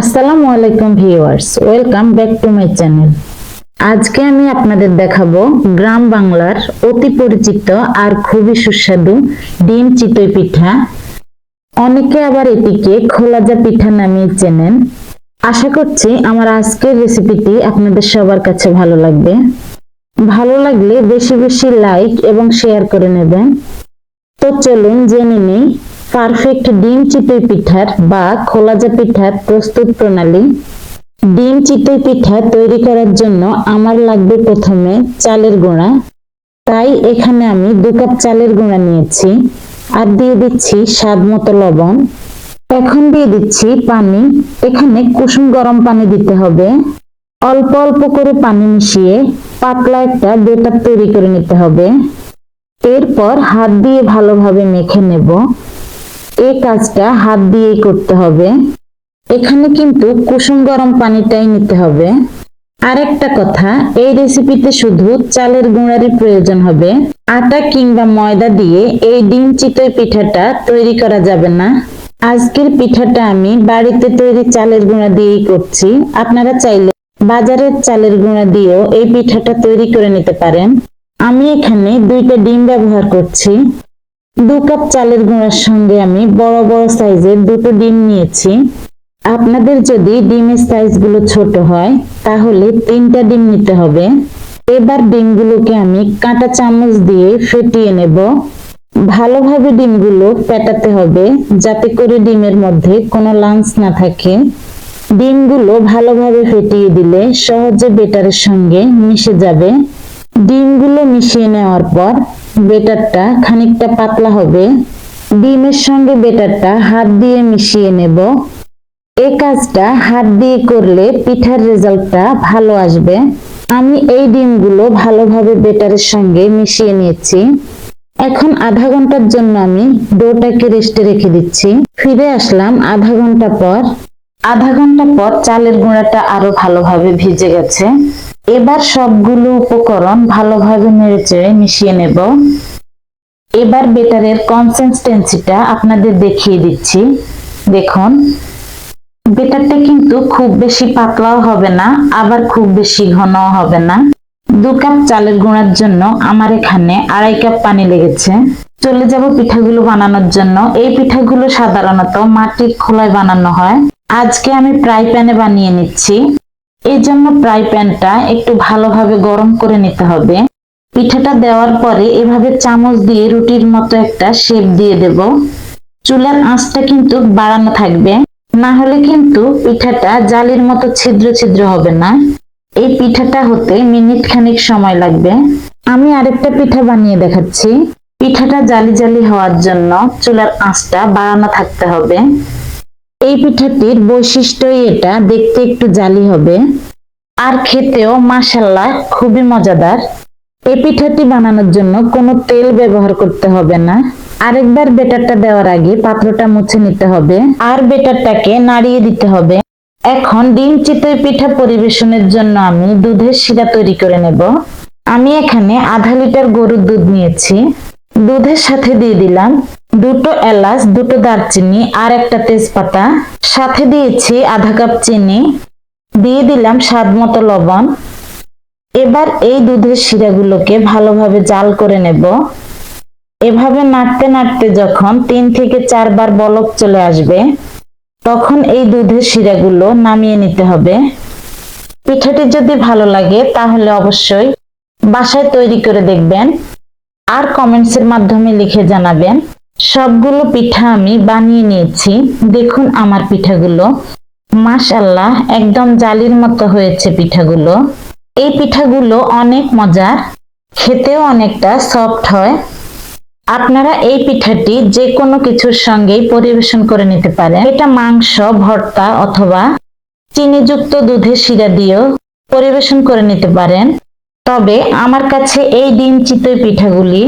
আসসালামু আলাইকুম viewers, welcome back to my channel. আজকে আমি আপনাদের দেখাবো গ্রাম বাংলার অতি পরিচিত আর খুবই সুস্বাদু ডিম চিতই পিঠা। অনেকে আবার এটিকে খোলাজা পিঠা নামে চেনেন। আশা করছি আমার আজকের রেসিপিটি আপনাদের সবার কাছে ভালো লাগবে। ভালো লাগলে বেশি বেশি লাইক এবং শেয়ার করে নেবেন। তো চলুন জেনে নিই পারফেক্ট ডিম চিতই পিঠার বা খোলাজা পিঠার প্রস্তুত প্রণালী, ডিম চিতই পিঠা তৈরি করার জন্য আমার লাগবে প্রথমে চালের গুঁড়া। তাই এখানে আমি দু কাপ চালের গুঁড়া নিয়েছি আর দিয়ে দিচ্ছি স্বাদ মতো লবণ। এখন দিয়ে দিচ্ছি পানি। এখানে কুসুম গরম পানি দিতে হবে। অল্প অল্প করে পানি মিশিয়ে পাতলা একটা বেটার তৈরি করে নিতে হবে। এরপর হাত দিয়ে ভালোভাবে মেখে নেব। এই কাজটা হাত দিয়েই করতে হবে। এখানে কিন্তু কুসুম গরম পানিটাই নিতে হবে। আরেকটা কথা, এই রেসিপিতে শুধু চালের গুঁড়ারই প্রয়োজন হবে। আটা কিংবা ময়দা দিয়ে এই ডিম চিতই পিঠাটা তৈরি করা যাবে না। আজকের পিঠাটা আমি বাড়িতে তৈরি চালের গুঁড়া দিয়েই করছি। আপনারা চাইলে বাজারের চালের গুঁড়া দিয়েও এই পিঠাটা তৈরি করে নিতে পারেন। আমি এখানে দুইটা ডিম ব্যবহার করছি। দু কাপ চালের গুঁড়ার সঙ্গে আমি বড় বড় সাইজের দুটো ডিম নিয়েছি। আপনাদের যদি ডিমের সাইজগুলো ছোট হয়, তাহলে তিনটা ডিম নিতে হবে। এবার ডিমগুলোকে আমি কাঁটা চামচ দিয়ে ফেটিয়ে নেব। ভালোভাবে ডিমগুলো ফেটাতে হবে, যাতে করে ডিমের মধ্যে কোনো লাঞ্চ না থাকে। ডিমগুলো ভালোভাবে ফেটিয়ে দিলে সহজে বেটারের সঙ্গে মিশে যাবে। ডিমগুলো মিশিয়ে নেওয়ার পর বেটারটা খানিকটা পাতলা হবে। ডিমের সঙ্গে বেটারটা হাত দিয়ে মিশিয়ে নেব। এই কাজটা হাত দিয়ে করলে পিঠার রেজাল্টটা ভালো আসবে। আমি এই ডিমগুলো ভালোভাবে বেটারের সঙ্গে মিশিয়ে নিয়েছি। এখন আধা ঘণ্টার জন্য আমি ডোটাকে রেস্টে রেখে দিচ্ছি। ফিরে আসলাম আধা ঘণ্টা পর। আধা ঘণ্টা পর চালের গুঁড়াটা আরও ভালোভাবে ভিজে গেছে। এবার সবগুলো উপকরণ ভালোভাবে নেড়েচেড়ে মিশিয়ে নেব। এবার বেটারের কনসিস্টেন্সিটা আপনাদের দেখিয়ে দিচ্ছি। দেখুন, বেটারটা কিন্তু খুব বেশি পাতলাও হবে না, আবার খুব বেশি ঘনও হবে না। দু কাপ চালের গুঁড়ার জন্য আমার এখানে আড়াই কাপ পানি লেগেছে। চলে যাব পিঠাগুলো বানানোর জন্য। এই পিঠাগুলো সাধারণত মাটির খোলায় বানানো হয়। আজকে আমি ফ্রাই প্যানে বানিয়ে নিচ্ছি। এই জন্য ফ্রাই প্যানটা একটু ভালোভাবে গরম করে নিতে হবে। পিঠাটা দেওয়ার পরে এভাবে চামচ দিয়ে রুটির মতো একটা শেপ দিয়ে দেব। চুলার আঁচটা কিন্তু বাড়ানো থাকবে। না হলে কিন্তু পিঠাটা জালির মতো ছিদ্র ছিদ্র হবে না। এই পিঠাটা হতে মিনিট খানিক সময় লাগবে। আমি আরেকটা পিঠা বানিয়ে দেখাচ্ছি। পিঠাটা জালি জালি হওয়ার জন্য চুলার আঁচটা বাড়ানো থাকতে হবে। এই পিঠাটির বৈশিষ্ট্যই এটা, দেখতে একটু জালি হবে। আর খেতেও মাসাল্লাহ খুবই মজাদার। এই পিঠাটি বানানোর জন্য কোনো তেল ব্যবহার করতে হবে না। আরেকবার বেটারটা দেওয়ার আগে পাত্রটা মুছে নিতে হবে। আর বেটারটাকে নাড়িয়ে দিতে হবে। এখন ডিম চিতই পিঠা পরিবেশনের জন্য আমি দুধের শিরা তৈরি করে নেব। আমি এখানে আধা লিটার গরুর দুধ নিয়েছি। দুধের সাথে দিয়ে দিলাম দুটো এলাচ, দুটো দারচিনি আর একটা তেজপাতা। সাথে দিয়েছি আধা কাপ চিনি। দিয়ে দিলাম স্বাদ মতো লবণ। এবার এই দুধের শিরাগুলোকে ভালোভাবে জাল করে নেব। এভাবে নাড়তে নাড়তে যখন তিন থেকে চারবার বলক চলে আসবে, তখন এই দুধের শিরাগুলো নামিয়ে নিতে হবে। পিঠাটি যদি ভালো লাগে, তাহলে অবশ্যই বাসায় তৈরি করে দেখবেন। আর কমেন্টসের মাধ্যমে লিখে জানাবেন। সবগুলো পিঠা আমি বানিয়ে নিয়েছি। দেখুন আমার পিঠাগুলো। মাশাল্লাহ একদম জালির মতো হয়েছে পিঠাগুলো। এই পিঠাগুলো অনেক মজার, খেতেও অনেকটা সফট হয়। আপনারা এই পিঠাটি যে কোনো কিছুর সঙ্গেই পরিবেশন করে নিতে পারেন। এটা মাংস, ভর্তা অথবা চিনিযুক্ত দুধের শিরা দিয়েও পরিবেশন করে নিতে পারেন। তবে আমার কাছে এই ডিম চিতই পিঠাগুলি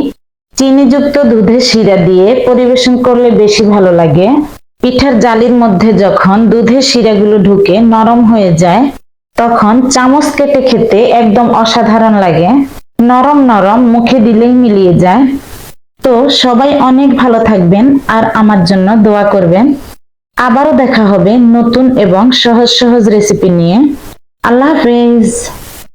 চিনিযুক্ত দুধের শিরা দিয়ে পরিবেশন করলে বেশি ভালো লাগে। পিঠার জালির মধ্যে যখন দুধের শিরাগুলো ঢুকে নরম হয়ে যায়, তখন চামচ কেটে খেতে একদম অসাধারণ লাগে। নরম নরম মুখে দিলেই মিলিয়ে যায়। তো সবাই অনেক ভালো থাকবেন আর আমার জন্য দোয়া করবেন। আবারও দেখা হবে নতুন এবং সহজ সহজ রেসিপি নিয়ে। আল্লাহ হাফেজ।